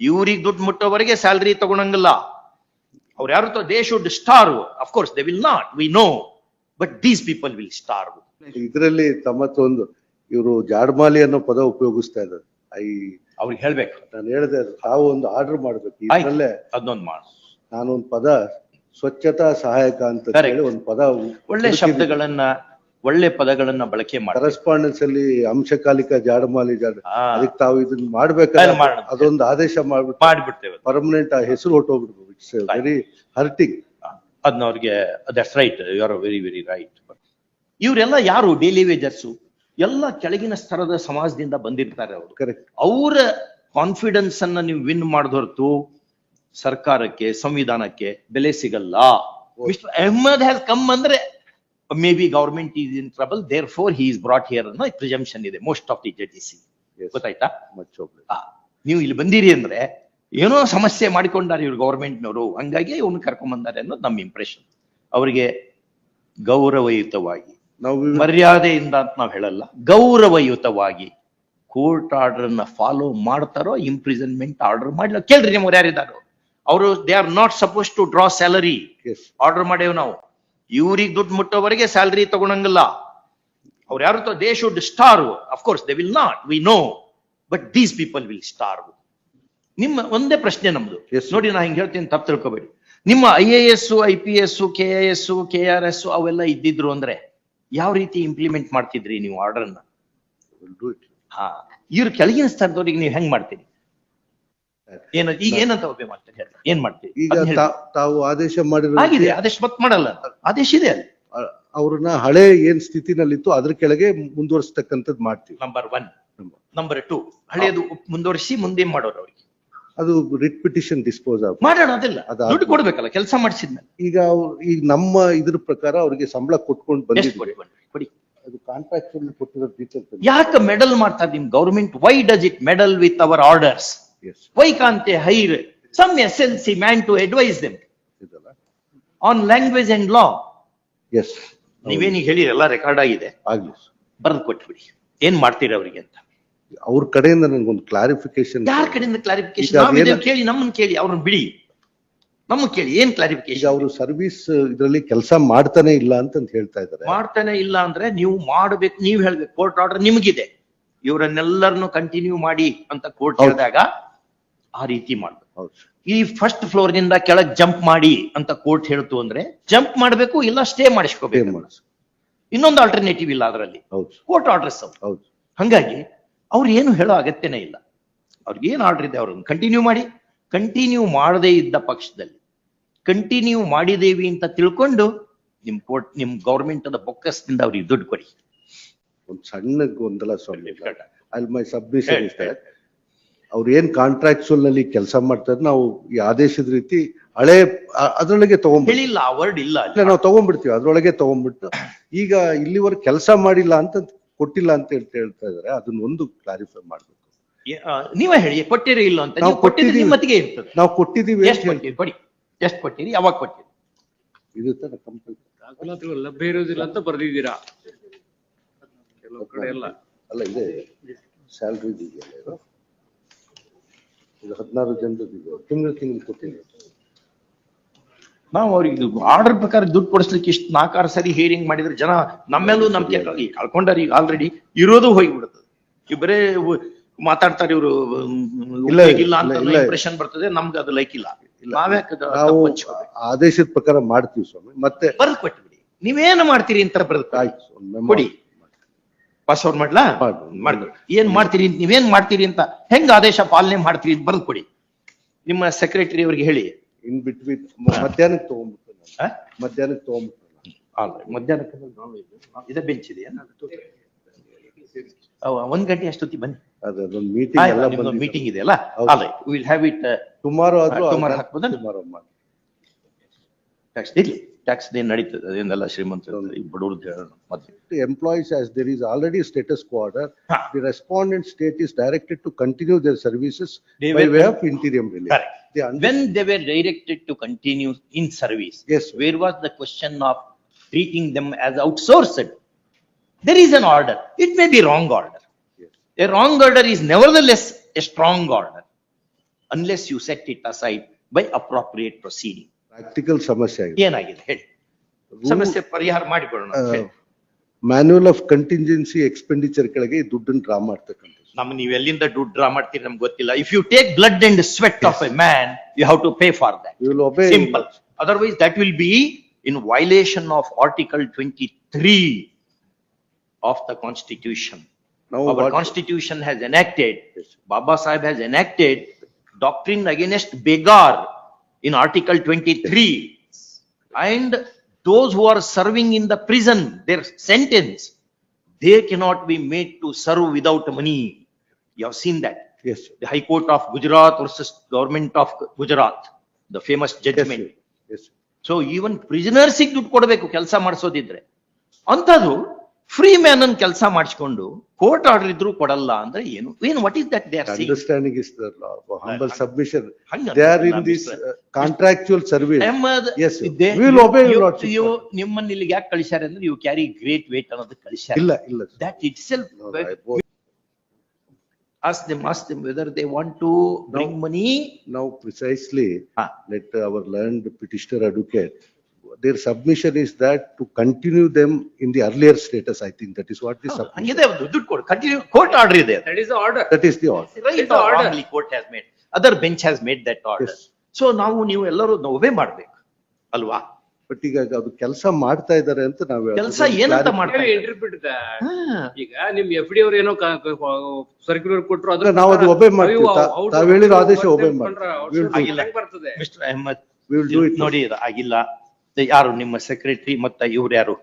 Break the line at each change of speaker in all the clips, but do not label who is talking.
ಇವ್ರಿಗೆ ದುಡ್ಡು ಮುಟ್ಟೋವರೆಗೆ ಸ್ಯಾಲ್ರಿ ತಗೊಳಂಗಿಲ್ಲ ಅವ್ರು ಯಾರು they should starve of course they will not we know but these people will
starve ಇದರಲ್ಲಿ ತಮ್ಮತ್ತೊಂದು ಇವರು ಜಾಡ್ಮಾಲಿ ಅನ್ನೋ ಪದ ಉಪಯೋಗಿಸ್ತಾ ಇದ್ದಾರೆ. ಐ
ಅವ್ರಿಗೆ ಹೇಳ್ಬೇಕು.
ನಾನು ಹೇಳಿದೆ ತಾವು ಒಂದು ಆರ್ಡರ್ ಮಾಡ್ಬೇಕು. ಇದರಲ್ಲೇ ಅದೊಂದು
ಅದನ್ನೊಂದು ಮಾಡು.
ನಾನೊಂದು ಪದ ಸ್ವಚ್ಛತಾ ಸಹಾಯಕ ಅಂತ ಹೇಳಿ ಒಂದು ಪದ
ಒಳ್ಳೆ ಶಬ್ದಗಳನ್ನ ಒಳ್ಳೆ ಪದಗಳನ್ನ ಬಳಕೆ ಮಾಡಿ
ಕರೆಸ್ಪಾಂಡೆನ್ಸ್ ಅಲ್ಲಿ ಅಂಶಕಾಲಿಕ ಜಾಡಮಾಲಿ ಜಾಡ
ಆ.
ಅದಕ್ಕೆ ತಾವು ಇದನ್ನ ಮಾಡ್ಬೇಕಾದ್ರೆ
ಮಾಡೋಣ.
ಅದೊಂದು ಆದೇಶ ಮಾಡ್ಬಿಟ್ಟು
ಮಾಡ್ಬಿಡ್ತೇವೆ.
ಪರ್ಮನೆಂಟ್ ಆ ಹೆಸರು ಹೊಟ್ಟೋಗ್ಬಿಡ್ಬೇಕು ಇಟ್ಸ್ ವೆರಿ ಹರ್ಟಿಂಗ್
ಅದನ್ನ ಅವ್ರಿಗೆ that's right you are very very right ಇವರೆಲ್ಲ ಯಾರು? ಡೈಲಿ ವೇಜರ್ಸು ಎಲ್ಲ ಕೆಳಗಿನ ಸ್ತರದ ಸಮಾಜದಿಂದ ಬಂದಿರ್ತಾರೆ ಅವರು.
ಕರೆಕ್ಟ್
ಅವರ ಕಾನ್ಫಿಡೆನ್ಸ್ ಅನ್ನ ನೀವು ವಿನ್ ಮಾಡಿದ ಹೊರತು ಸರ್ಕಾರಕ್ಕೆ ಸಂವಿಧಾನಕ್ಕೆ ಬೆಲೆ ಸಿಗಲ್ಲ. ಮಿಸ್ಟರ್ ಅಹ್ಮದ್ ಹ್ಯಾಸ್ ಕಮ್ ಅಂದ್ರೆ maybe government is in trouble therefore he is brought here ಅನ್ನೋ ಪ್ರಿಜಂಪ್ಷನ್ ಇದೆ ಮೋಸ್ಟ್ ಆಫ್ ದಿ ಜಡ್ಜಿಸಿ ಗೊತ್ತಾಯ್ತಾ? ನೀವು ಇಲ್ಲಿ ಬಂದಿರಿ ಅಂದ್ರೆ ಏನೋ ಸಮಸ್ಯೆ ಮಾಡಿಕೊಂಡಾರೆ ಇವ್ರು ಗವರ್ಮೆಂಟ್ನವರು ಹಂಗಾಗಿ ಇವ್ನು ಕರ್ಕೊಂಡ್ ಬಂದಾರೆ ಅನ್ನೋದು ನಮ್ಮ ಇಂಪ್ರೆಷನ್ ಅವರಿಗೆ ಗೌರವಯುತವಾಗಿ
ನಾವು
ಮರ್ಯಾದೆಯಿಂದ ಅಂತ ನಾವು ಹೇಳಲ್ಲ ಗೌರವಯುತವಾಗಿ ಕೋರ್ಟ್ ಆರ್ಡರ್ನ ಫಾಲೋ ಮಾಡ್ತಾರೋ ಇಂಪ್ರಿಸನ್ಮೆಂಟ್ ಆರ್ಡರ್ ಮಾಡ್ಲಿಲ್ಲ ಕೇಳ್ರಿ ನಿಮ್ಗೆ ಯಾರಿದ್ದಾರೋ. ಅವರು they are not suppose to draw
salary
order ಮಾಡೇವ್ ನಾವು. ಇವ್ರಿಗೆ ದುಡ್ಡು ಮುಟ್ಟೋವರೆಗೆ ಸ್ಯಾಲ್ರಿ ತಗೊಳಂಗಿಲ್ಲ. ಅವ್ರು ಯಾರು they should starve of course they will not we know but these people will starve ನಿಮ್ಮ ಒಂದೇ ಪ್ರಶ್ನೆ ನಮ್ದು. ನೋಡಿ ನಾ ಹಿಂಗೆ ಹೇಳ್ತೀನಿ ತಪ್ಪು ತಿಳ್ಕೊಬೇಡಿ. ನಿಮ್ಮ I A S I P S K A S K R S ಅವೆಲ್ಲ ಇದ್ದಿದ್ರು ಅಂದ್ರೆ ಯಾವ ರೀತಿ ಇಂಪ್ಲಿಮೆಂಟ್ ಮಾಡ್ತಿದ್ರಿ ನೀವು ಆರ್ಡರ್ನ ಹಾ. ಇವ್ರ ಕೆಳಗಿನ ಸ್ಥಾನದವ್ರಿಗೆ ನೀವು ಹೆಂಗ್ ಮಾಡ್ತೀರಿ? ಏನ ಈಗ ಏನಂತ ಒಬ್ಬೆ ಮಾಡ್ತೇನೆ ಹೇಳಿ. ಏನ್ ಮಾಡ್ತೀವಿ
ಈಗ ತಾ- ತಾವು ಆದೇಶ ಮಾಡಿರೋ
ಆಗಿದೆ ಆದೇಶ ಮತ್ ಮಾಡಲ್ಲ ಆದೇಶ ಇದೆ ಅಲ್ಲಿ.
ಅ- ಅವ್ರನ್ನ ಹಳೆ ಏನ್ ಸ್ಥಿತಿನಲ್ಲಿತ್ತು ಅದ್ರ ಕೆಳಗೆ ಮುಂದುವರಿಸ್ತಕ್ಕಂಥದ್ದು ಮಾಡ್ತೀವಿ.
ನಂಬರ್ ಒನ್ ನಂಬರ್ ಟು ಹಳೆಯದು ಮುಂದುವರಿಸಿ ಮುಂದೆ ಮಾಡೋರು ಅವ್ರಿಗೆ.
ಅದು ರಿಟ್ ಪಿಟಿಷನ್ ಡಿಸ್ಪೋಸ್ ಆಗ
ಮಾಡೋಣ ಅದೆಲ್ಲ.
ಅದು
ದುಡ್ಡು ಕೊಡ್ಬೇಕಲ್ಲ ಕೆಲಸ ಮಾಡಿಸಿದ್ಮೇಲೆ.
ಈಗ ಅವ್ರು ಈಗ ನಮ್ಮ ಇದ್ರ ಪ್ರಕಾರ ಅವ್ರಿಗೆ ಸಂಬಳ ಕೊಟ್ಕೊಂಡು
ಎಷ್ಟು ಕೊಡಿ
ಬಂದಿದ್ವಿ
ಕೊಡಿ, ಕೊಡಿ
ಅದು ಕಾಂಟ್ರಾಕ್ಟ್ ಕೊಟ್ಟಿರೋ ಡೀಟೇಲ್ಸ್
ಯಾಕೆ ಮೆಡಲ್ ಮಾಡ್ತಾರೆ ನಿಮ್ government why does it meddle with our orders
why
can't they hire some S L C man to advise them
ಇದಲ್ಲ?
On language and law
S
ನೀವೇನೀಗ ಹೇಳಿರಲ್ಲ ರೆಕಾರ್ಡ್ ಆಗಿದೆ.
ಆಗ್ಲಿ
ಬರೆದು ಕೊಟ್ಬಿಡಿ. ಏನ್ ಮಾಡ್ತೀರಿ ಅವರಿಗೆ ಅಂತ?
ಅವ್ರ ಕಡೆಯಿಂದ ನನಗೊಂದು ಕ್ಲಾರಿಫಿಕೇಶನ್
ಯಾರ ಕಡೆಯಿಂದ
ಈಗ
ಕ್ಲಾರಿಫಿಕೇಶನ್ ಕೇಳಿ ನಮ್ಮನ್ನ ಕೇಳಿ ಅವ್ರನ್ನ ಬಿಡಿ. ನಮ್ಮ ಕೇಳಿ ಏನ್
ಈಗ
ಕ್ಲಾರಿಫಿಕೇಶನ್
ಅವರು ಸರ್ವಿಸ್ ಇದರಲ್ಲಿ ಕೆಲಸ ಮಾಡ್ತಾನೆ ಇಲ್ಲ ಅಂತ ಹೇಳ್ತಾ ಇದ್ದಾರೆ.
ಮಾಡ್ತಾನೆ ಇಲ್ಲ ಅಂದ್ರೆ ನೀವು ಮಾಡ್ಬೇಕು ನೀವು ಹೇಳ್ಬೇಕು. ಕೋರ್ಟ್ ಆರ್ಡರ್ ನಿಮಗಿದೆ. ಇವರನ್ನೆಲ್ಲರನ್ನು ಕಂಟಿನ್ಯೂ ಮಾಡಿ ಅಂತ ಕೋರ್ಟ್
ಹೌದು.
ಹೇಳಿದಾಗ ಆ ರೀತಿ ಮಾಡ್ಬೇಕು.
ಹೌದು
ಈ ಫಸ್ಟ್ ಫ್ಲೋರ್ನಿಂದ ಕೆಳಗ್ ಜಂಪ್ ಮಾಡಿ ಅಂತ ಕೋರ್ಟ್ ಹೇಳ್ತು ಅಂದ್ರೆ ಜಂಪ್ ಮಾಡಬೇಕು ಇಲ್ಲ ಸ್ಟೇ ಮಾಡಿಸ್ಕೋಬೇಕು ಇನ್ನೊಂದು ಆಲ್ಟರ್ನೇಟಿವ್ ಇಲ್ಲ ಅದರಲ್ಲಿ.
ಹೌದು.
ಕೋರ್ಟ್ ಆರ್ಡರ್ಸ್
ಹೌದು.
ಹಂಗಾಗಿ ಅವ್ರು ಏನು ಹೇಳೋ ಅಗತ್ಯನೇ ಇಲ್ಲ. ಅವ್ರಿಗೆ ಏನ್ ಆರ್ಡರ್ ಇದೆ ಅವ್ರನ್ನ ಕಂಟಿನ್ಯೂ ಮಾಡಿ. ಕಂಟಿನ್ಯೂ ಮಾಡದೇ ಇದ್ದ ಪಕ್ಷದಲ್ಲಿ. ಕಂಟಿನ್ಯೂ ಮಾಡಿದೇವಿ ಅಂತ ತಿಳ್ಕೊಂಡು ನಿಮ್ ಕೋರ್ಟ್ ನಿಮ್ ಗೌರ್ಮೆಂಟ್ ಅದ ಬೊಕ್ಕಸದಿಂದ ಅವ್ರಿಗೆ ದುಡ್ಡು ಕೊಡಿ.
ಒಂದ್ ಸಣ್ಣ ಗೊಂದಲ ಸ್ವಾಮಿ. ಅಲ್ಲಿ ಮೈ ಸಬ್ಮಿಷನ್. ಅವ್ರು ಏನ್ ಕಾಂಟ್ರಾಕ್ಚುಲ್ನಲ್ಲಿ ಕೆಲಸ ಮಾಡ್ತಾರೆ ನಾವು ಈ ಆದೇಶದ ರೀತಿ ಹಳೆ ಅದ್ರೊಳಗೆ ತಗೊಂಡ್ಬಿಡ್ತೀವಿ.
ಹೇಳಿಲ್ಲ ಆ ವರ್ಡ್ ಇಲ್ಲ ಅಲ್ಲಿ.
ನಾವು ತಗೊಂಡ್ಬಿಡ್ತೀವಿ ಅದ್ರೊಳಗೆ ತಗೊಂಡ್ಬಿಟ್ಟು. ಈಗ ಇಲ್ಲಿವರೆ ಕೆಲಸ ಮಾಡಿಲ್ಲ ಅಂತ ಕೊಟ್ಟಿಲ್ಲ ಅಂತ ಹೇಳ್ತಾ ಹೇಳ್ತಾ ಇದಾರೆ ಅದನ್ನ ಒಂದು ಕ್ಲಾರಿಫೈ ಮಾಡ್ಬೇಕು.
ಏ- ಆ, ನೀವೇ ಹೇಳಿ ಕೊಟ್ಟಿರಿ ಇಲ್ಲ ಅಂತ.
ನಾವು
ನೀವು
ಕೊಟ್ಟಿದ್ದೀವಿ.
ನಿಮ್ಮತ್ತಿಗೆ ಇರ್ತದೆ.
ನಾವು ಕೊಟ್ಟಿದೀವಿ ಅಂತ
ಎಷ್ಟು
ಹೇಳಿ-
ಕೊಟ್ಟಿರಿ ಕೊಡಿ ಎಷ್ಟು ಕೊಟ್ಟಿರಿ ಯಾವಾಗ ಕೊಟ್ಟಿರಿ
ಇದು ತರ ಕಂಪ್ಲೀಟ್
ದಾಖಲಾತಿಗಳು ಲಭ್ಯ ಇರೋದಿಲ್ಲ ಅಂತ ಬರ್ದಿದ್ದೀರಾ? ಕೆಲವು ಕಡೆ ಎಲ್ಲ.
ಅಲ್ಲ ಇದೆ. ಸ್ಯಾಲ್ರಿ ಇದೆಯಲ್ಲ ಇದು. ಇದು ಹದಿನಾರು ಜನರದ್ದು ತಿಂಗಳು ತಿಂಗಳು ಕೊಟ್ಟಿದೆ
ನಾವು ಅವ್ರಿಗೆ ಆರ್ಡರ್ ಪ್ರಕಾರ ದುಡ್ಡು ಕೊಡಿಸ್ಲಿಕ್ಕೆ ಇಷ್ಟು ನಾಲ್ಕಾರು ಸರಿ ಹಿಯರಿಂಗ್ ಮಾಡಿದ್ರೆ ಜನ ನಮ್ಮೆಲ್ಲೂ ನಂಬಿಕೆ ಕಳ್ಕೊಂಡಾರ. ಈಗ ಆಲ್ರೆಡಿ ಇರೋದು ಹೋಗ್ಬಿಡುತ್ತದೆ ಇಬ್ಬರೇ ಮಾತಾಡ್ತಾರೆ ಇವರು
ಇಲ್ಲ,
ಇಲ್ಲ ಅಂತ. ಇಂಪ್ರೆಷನ್ ಬರ್ತದೆ ನಮ್ಗೆ ಅದು ಲೈಕ್ ಇಲ್ಲ. ನಾವೇ
ನಾವು ಆದೇಶದ ಪ್ರಕಾರ ಮಾಡ್ತೀವಿ ಸ್ವಾಮಿ. ಮತ್ತೆ
ಬರೆದು ಕೊಟ್ಬಿಡಿ. ನೀವೇನು ಮಾಡ್ತೀರಿ ಅಂತ ಬರೆದು ಕೊಡಿ.
ಆಯ್ತು ಒಂದು memo
ಕೊಡಿ ಪಾಸ್ ಔಟ್ ಮಾಡ್ಲಾ?
ಮಾಡು.
ಮಾಡ್ಕೊಳ್ಳಿ ಏನ್ ಮಾಡ್ತೀರಿ ನೀವೇನ್ ಮಾಡ್ತೀರಿ ಅಂತ ಹೆಂಗ್ ಆದೇಶ ಪಾಲನೆ ಮಾಡ್ತೀರಿ ಅಂತ ಬರೆದು ಕೊಡಿ. ನಿಮ್ಮ ಸೆಕ್ರೆಟರಿ ಅವ್ರಿಗೆ ಹೇಳಿ.
ಇನ್ ಬಿಟ್ವೀನ್ ಮಧ್ಯಾಹ್ನಕ್ಕೆ ತಗೊಂಡ್ಬಿಟ್ಟು? ಮಧ್ಯಾಹ್ನಕ್ಕೆ ತಗೊಂಡ್ಬಿಟ್ಟು
ಮಧ್ಯಾಹ್ನಕ್ಕೆ ಇದೇ ಬೆಂಚ್ ಇದೆಯಾ ಒಂದ್ ಗಂಟೆ ಅಷ್ಟೊತ್ತಿ ಬನ್ನಿ.
ಮೀಟಿಂಗ್
ಮೀಟಿಂಗ್ ಇದೆ
ಅಲ್ಲ?
ಅಲ್ಲ ವಿಲ್ ಹ್ಯಾವ್ ಇಟ್
ಟುಮಾರೋ ಆದ್ರೂ
tomorrow ಹಾಕ್ಬೋದಾ?
ಟುಮಾರೋ ಮಾಡಿ
ಇರ್ಲಿ. ಟ್ಯಾಕ್ಸ್ ಏನ್ ನಡೀತದೆ ಅದೇನೆಲ್ಲ ಶ್ರೀಮಂತ ಈ ಬಡವ್ರದ್ದು ಹೇಳೋಣ ಮತ್ತೆ
To employees as there is already status quo order,
Ha.
the respondent state is directed to continue their services
They
by
were-
way of interim relief.
Correct.
They under-
when they were directed to continue in service
Yes.
where was the question of treating them as outsourced there is an order it may be wrong order
Yes.
a wrong order is nevertheless a strong order unless you set it aside by appropriate proceeding.
Practical ಸಮಸ್ಯೆ ಆಗಿದೆ
ಏನಾಗಿದೆ ಹೇಳಿ ಸಮಸ್ಯೆ ಪರಿಹಾರ ಮಾಡಿಕೊಳ್ಳೋಣ ಅಂತ ಹೇಳಿ.
Manual of contingency expenditure ಕೆಳಗೆ ಈ ದುಡ್ಡನ್ನು ಡ್ರಾ ಮಾಡ್ತಕ್ಕಂಥದ್ದು
ನಮ್ ನೀವ್ ಎಲ್ಲಿಂದ ದುಡ್ಡು ಡ್ರಾ ಮಾಡ್ತೀರಿ ನಮ್ಗೆ ಗೊತ್ತಿಲ್ಲ if you take blood and sweat of a man you have to pay for that
We will obey.
Simple. Otherwise, that will be in violation of Article twenty-three of the Constitution.
Now
Our
what-
Constitution has enacted, Baba Sahib has enacted doctrine against begar in Article twenty-three. And those who are serving in the prison, their sentence, they cannot be made to serve without money. You have seen that
Yes, sir.
the High Court of Gujarat versus Government of Gujarat, the famous
Yes,
judgment.
sir. Yes, sir.
So even prisoners ದುಡ್ಡು ಕೊಡಬೇಕು ಕೆಲಸ ಮಾಡಿಸೋದಿದ್ರೆ ಅಂತದ್ದು free man ಅನ್ ಕೆಲಸ ಮಾಡಿಸ್ಕೊಂಡು court order ಇದ್ರು ಕೊಡಲ್ಲ ಅಂದ್ರೆ ಏನು ಏನು what is that they are
Understanding is the law, humble submission.
ಹಂಗ
They are in
ನಾನು
this
sir.
uh, contractual service.
Ahmad
Yes, sir.
they-
We will obey your
you-
lordship.
you ನಿಮ್ಮನ್ನ ಇಲ್ಲಿಗೆ ಯಾಕೆ ಕಳಿಸ್ಯಾರ ಅಂದ್ರೆ ಯು ಕ್ಯಾರಿ ಗ್ರೇಟ್ ವೇಟ್ ಅನ್ನೋದು ಕಳಿಸ್ಯಾರ
ಇಲ್ಲ, ಇಲ್ಲ. sir.
That itself
No, I both-
ask them ask them whether they want to bring money
Now precisely,
Ah.
let our learned petitioner advocate, their submission is that to continue them in the earlier status, I think that is what the submission.
ಹಂಗಿದೆ ಅದು ದುಡ್ಡು ಕೊಡು continue court order ಇದೆ there.
That is the order.
That is the order.
Right
the order.
the court has made, other bench has made that order.
Yes.
So ನಾವು ನೀವು ಎಲ್ಲರೂ ಒಬೇ ಮಾಡ್ಬೇಕು, ಅಲ್ವಾ?
But ಈಗ ಅದು ಕೆಲಸ ಮಾಡ್ತಾ ಇದ್ದಾರೆ ಅಂತ ನಾವು.
ಕೆಲಸ ಏನಂತ ಮಾಡ್ತಾ
we
ಇದ್ದಾರೆ?
interpret that?
ಹಾ.
ಈಗ ನಿಮ್ ಎಫ್ ಡಿ ಅವ್ರು ಏನೋ ಸರ್ಕ್ಯುಲರ್ ಕೊಟ್ರು
ಅದ್ರ ನಾವು ಅದು obey ಮಾಡ್ತೀವಿ. ತಾ- ತಾವ್ ಹೇಳಿರೋ ಆದೇಶ obey ಮಾಡ್ತೀವಿ. agilla do it.
ಆಗಿಲ್ಲ.
ಬರ್ತದೆ
Mr. Ahmed,
We will do it.
ನೋಡಿ ಇದು ಆಗಿಲ್ಲ, ಯಾರು ನಿಮ್ಮ ಸೆಕ್ರೆಟರಿ ಮತ್ತೆ ಇವ್ರು ಯಾರು?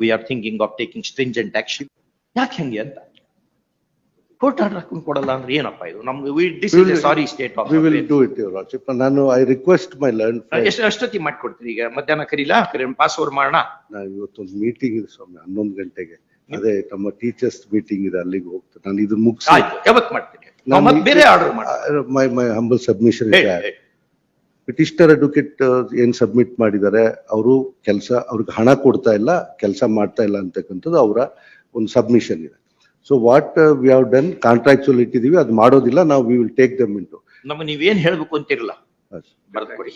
We are thinking of taking stringent action ಯಾಕೆ ಹಂಗೆ ಅಂತ? ಕೋರ್ಟ್ ಆರ್ಡರ್ ಹಾಕೊಂಡು ಕೊಡಲ್ಲ ಅಂದ್ರೆ ಏನಪ್ಪ ಇದು? ನಮ್ಗೆ, we, state
will
affairs.
do it, your lordship. ನಾನು request my learned friend,
ಎಷ್ಟು ಅಷ್ಟೊತ್ತಿ ಮಾಡ್ಕೊಡ್ತೀರಿ ಈಗ ಮಧ್ಯಾಹ್ನ ಕರೀಲ ಕರಿ ಪಾಸ್ ಓವರ್ ಮಾಡೋಣ
ಇವತ್ತೊಂದು ಮೀಟಿಂಗ್ ಇದೆ ಸ್ವಾಮಿ ಹನ್ನೊಂದು ಗಂಟೆಗೆ. ಅದೇ ನಮ್ಮ ಟೀಚರ್ಸ್ ಮೀಟಿಂಗ್ ಇದೆ ಅಲ್ಲಿಗೆ ಹೋಗ್ತೇನೆ. ನಾನು ಇದು ಮುಗಿಸಿ.
ಯಾವತ್ತು ಯಾವತ್ ಮಾಡ್ತೀನಿ ನಾವು ಮತ್ತೆ ಬೇರೆ ಆರ್ಡರ್ ಮಾಡಿ
my humble submission submission is
ಹೇಳಿ,
that
ಹೇಳಿ.
ಪಿಟಿಷನರ್ ಅಡ್ವೊಕೇಟ್ ಏನ್ ಸಬ್ಮಿಟ್ ಮಾಡಿದ್ದಾರೆ ಅವರು ಕೆಲಸ ಅವ್ರಿಗೆ ಹಣ ಕೊಡ್ತಾ ಇಲ್ಲ ಕೆಲಸ ಮಾಡ್ತಾ ಇಲ್ಲ ಅಂತಕ್ಕಂಥದ್ದು ಅವರ ಒಂದು ಸಬ್ಮಿಷನ್ ಇದೆ. So what we have done contractual ಇಟ್ಟಿದೀವಿ ಅದು ಮಾಡೋದಿಲ್ಲ ನಾವು we will take them into
ನಮ್ಮ ನೀವೇನ್ ಹೇಳ್ಬೇಕು ಅಂತಿರಲ್ಲ? ಬರ್ಕೊಡಿ ಕೊಡಿ.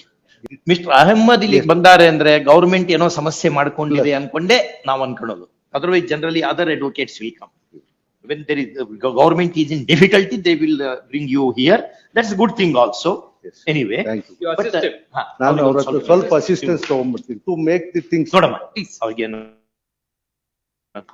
ಮಿಸ್ಟರ್ ಅಹಮ್ಮದ್ ಇಲ್ಲಿ ಬಂದಾರೆ ಅಂದ್ರೆ ಗೌರ್ಮೆಂಟ್ ಏನೋ ಸಮಸ್ಯೆ ಮಾಡ್ಕೊಂಡಿದೆ ಅನ್ಕೊಂಡೆ ನಾವ್ ಅನ್ಕೊಳ್ಳೋದು. Otherwise generally other advocates will come when there is government is in difficulty they will bring you here that's good thing
also.
Anyway
thank you
You assist him.
ನಾನು ಅವ್ರ ಹತ್ರ ಸ್ವಲ್ಪ ಅಸಿಸ್ಟೆನ್ಸ್ ತಗೊಂಡ್ಬಿಡ್ತೀನಿ ಟು ಮೇಕ್ ದಿ ಥಿಂಗ್ಸ್
ನೋಡಮ್ಮ please ಅವ್ರಿಗೇನು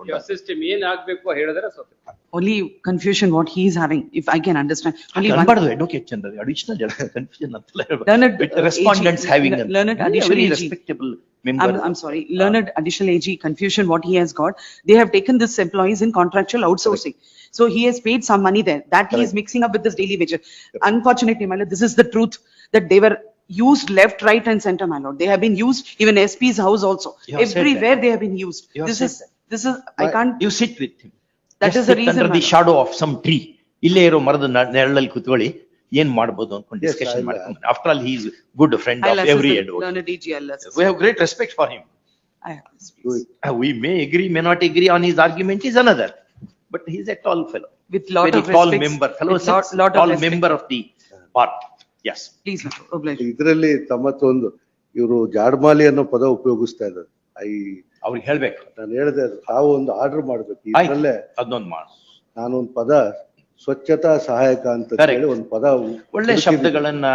You assist him. ಏನ್ ಆಗ್ಬೇಕು ಹೇಳಿದ್ರೆ ಸ್ವಲ್ಪ.
Only confusion what he is having, if I can understand. Only one.
ಅನ್ಬಾರ್ದು advocate general additional confusion ಅಂತೆಲ್ಲ
Learned, uh,
respondents
AG,
having
learned additional AG.
Respectable
I'm,
member
I'm sorry, learned additional AG confusion what he has got. They have taken this employees in contractual outsourcing. So he has paid some money there, that he is mixing up with this daily wages. Unfortunately, my lord, this is the truth, that they were used left, right and center, my lord. They have been used, even SP's house also.
You have said that.
Everywhere they have been used.
You have
This
said
is,
that.
This is I can't
you sit with him
that is the reason, the
shadow of some tree ಇಲ್ಲೇ ಇರೋ ಮರದ ನೆರಳಲ್ಲಿ ಕುತ್ಕೊಳ್ಳಿ. ಏನ್ ಮಾಡ್ಬೋದು ಅನ್ಕೊಂಡು discussion ಮಾಡ್ಕೊಂಡು after
all he is good
friend of every advocate. We have
great respect for him.
We may agree may not agree on his argument is another but he is a tall fellow
with lot of tall
member fellow
With lot, lot
tall member
of the parties oblige.
ಇದರಲ್ಲಿ ತಮ್ಮತ್ತೊಂದು ಇವರು ಜಾಡ್ಮಾಲಿ ಅನ್ನೋ ಪದ ಉಪಯೋಗಿಸ್ತಾ ಇದ್ದಾರೆ. I
ಅವ್ರಿಗೆ ಹೇಳ್ಬೇಕು.
ನಾನು ಹೇಳಿದೆ ತಾವು ಒಂದು ಆರ್ಡರ್ ಮಾಡ್ಬೇಕು. ಇದರಲ್ಲೇ
ಅದನ್ನೊಂದು ಮಾಡ.
ನಾನೊಂದು ಪದ ಸ್ವಚ್ಛತಾ ಸಹಾಯಕ ಅಂತ ಹೇಳಿ ಒಂದು ಪದ
ಒಳ್ಳೆ ಶಬ್ದಗಳನ್ನ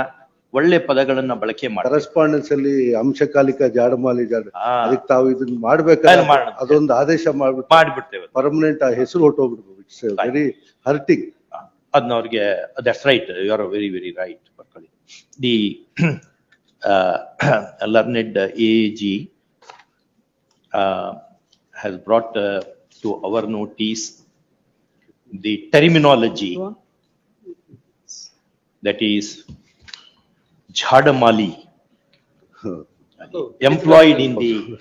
ಒಳ್ಳೆ ಪದಗಳನ್ನ ಬಳಕೆ ಮಾಡಿ.
ಕರೆಸ್ಪಾಂಡೆನ್ಸ್ ಅಲ್ಲಿ ಅಂಶಕಾಲಿಕ ಜಾಡಮಾಲಿ ಜಾಡ ಅದಕ್ಕೆ ತಾವು ಇದನ್ನ ಮಾಡ್ಬೇಕಾದ್ರೆ. ಅದೊಂದು ಆದೇಶ ಮಾಡ್ಬಿಟ್ಟು
ಮಾಡ್ಬಿಡ್ತೇವೆ
ಪರ್ಮನೆಂಟ್ ಆ ಹೆಸರು ಹೊಟ್ಟೋಗ್ಬಿಡ್ಬೇಕು ಇಟ್ಸ್ ವೆರಿ ಹರ್ಟಿಂಗ್
ಅದನ್ನ ಅವ್ರಿಗೆ that's right you are very very right ಬರ್ಕೊಳ್ಳಿ the learned A G has brought uh, to our notice the terminology that is Jhadamali employed in the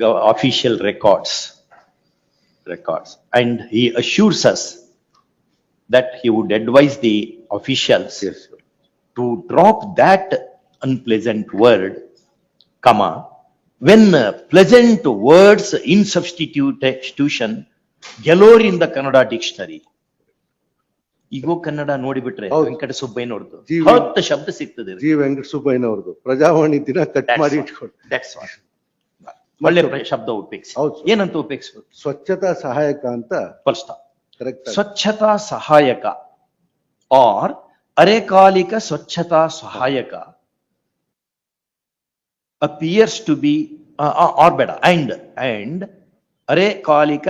official records. Records. And he assures us that he would advise the officials
Yes.
to drop that unpleasant word, comma, when pleasant pleasant words in substitution, Kannada in the Kannada dictionary. ಈಗೋ ಕನ್ನಡ ನೋಡಿಬಿಟ್ರೆ. ವೆಂಕಟ ಸುಬ್ಬಯ್ಯನವ್ರದ್ದು ಹತ್ತು ಶಬ್ದ ಸಿಗ್ತದೆ
G Venkata ಸುಬ್ಬಯ್ಯನವ್ರದ್ದು Prajavani ದಿನ cut ಮಾಡಿ.
ಒಳ್ಳೆ ಶಬ್ದ ಉಪಯೋಗಿಸಿ. ಏನಂತ ಉಪಯೋಗಿಸ್ಬೇಕು
ಸ್ವಚ್ಛತಾ ಸಹಾಯಕ ಅಂತ
ಸ್ಟಾಪ್
ಕರೆಕ್ಟ್
ಸ್ವಚ್ಛತಾ ಸಹಾಯಕ ಆರ್ ಅರೆಕಾಲಿಕ ಸ್ವಚ್ಛತಾ ಸಹಾಯಕ ಅಪಿಯರ್ಸ್ ಟು ಬಿ ಆರ್ ಬೇಡ ಅಂಡ್ ಅಂಡ್ ಅರೆಕಾಲಿಕ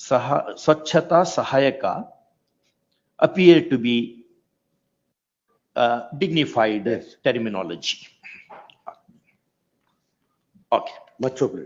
ಸಹ ಸ್ವಚ್ಛತಾ ಸಹಾಯಕ appear to be dignified
Yes.
Terminology okay
much ಒಬ್ರು